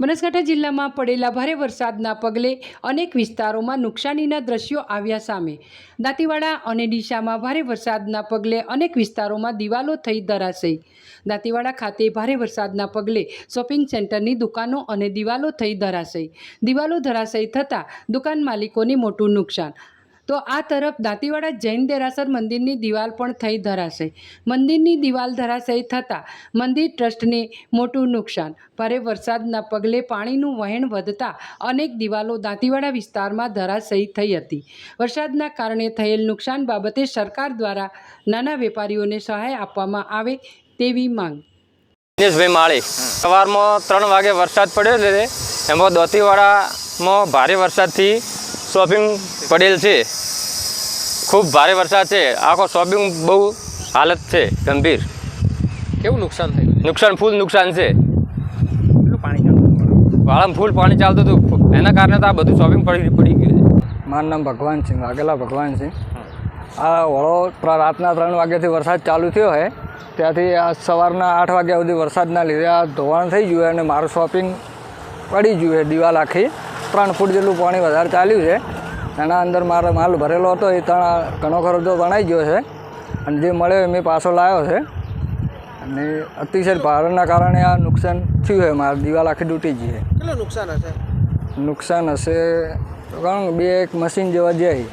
બનાસકાંઠા જિલ્લામાં પડેલા ભારે વરસાદના પગલે અનેક વિસ્તારોમાં નુકસાનીના દ્રશ્યો આવ્યા સામે. દાંતીવાડા અને ડીસામાં ભારે વરસાદના પગલે અનેક વિસ્તારોમાં દિવાલો થઈ ધરાશે. દાંતીવાડા ખાતે ભારે વરસાદના પગલે શોપિંગ સેન્ટરની દુકાનો અને દિવાલો થઈ ધરાશે. દિવાલો ધરાશય થતાં દુકાન માલિકોને મોટું નુકસાન તો આ તરફ દાંતીવાડા જૈન દેરાસર મંદિરની દિવાલ પણ થઈ ધરાશે. મંદિરની દિવાલ ધરાશયી થતાં મંદિર ટ્રસ્ટને મોટું નુકસાન. ભારે વરસાદના પગલે પાણીનું વહેણ વધતા અનેક દિવાલો દાંતીવાડા વિસ્તારમાં ધરાશયી થઈ હતી. વરસાદના કારણે થયેલ નુકસાન બાબતે સરકાર દ્વારા નાના વેપારીઓને સહાય આપવામાં આવે તેવી માંગ. દિનેશભાઈ માળી, સવારમાં ત્રણ વાગે વરસાદ પડ્યો છે. એમાં દોતીવાડામાં ભારે વરસાદથી શોપિંગ પડેલ છે. ખૂબ ભારે વરસાદ છે. આખો શોપિંગ બહુ હાલત છે ગંભીર. કેવું નુકસાન થયું? નુકસાન ફૂલ નુકસાન છે. પાણી ચાલતું વાળામાં ફૂલ પાણી ચાલતું હતું. એના કારણે તો આ બધું શોપિંગ પડી પડી ગયું છે. મારું નામ ભગવાન છે વાઘેલા ભગવાન છે આ વળો પ્ર- રાતના ત્રણ વાગ્યાથી વરસાદ ચાલુ થયો છે. ત્યાંથી આ સવારના આઠ વાગ્યા સુધી વરસાદના લીધે આ ધોવાણ થઈ ગયું અને મારું શોપિંગ પડી ગયું છે દિવાલ આખી. ત્રણ ફૂટ જેટલું પાણી વધારે ચાલ્યું છે. એના અંદર મારો માલ ભરેલો હતો એ ત્રણ ઘણો ખરો તો તણાઈ ગયો છે. અને જે મળ્યો એ મેં પાછો લાવ્યો છે. અને અતિશય ભારના કારણે આ નુકસાન થયું છે મારી દિવાલ આખી તૂટી ગઈ છે. કેટલું નુકસાન હશે? નુકસાન હશે ઘણું બે એક મશીન જેવા જાય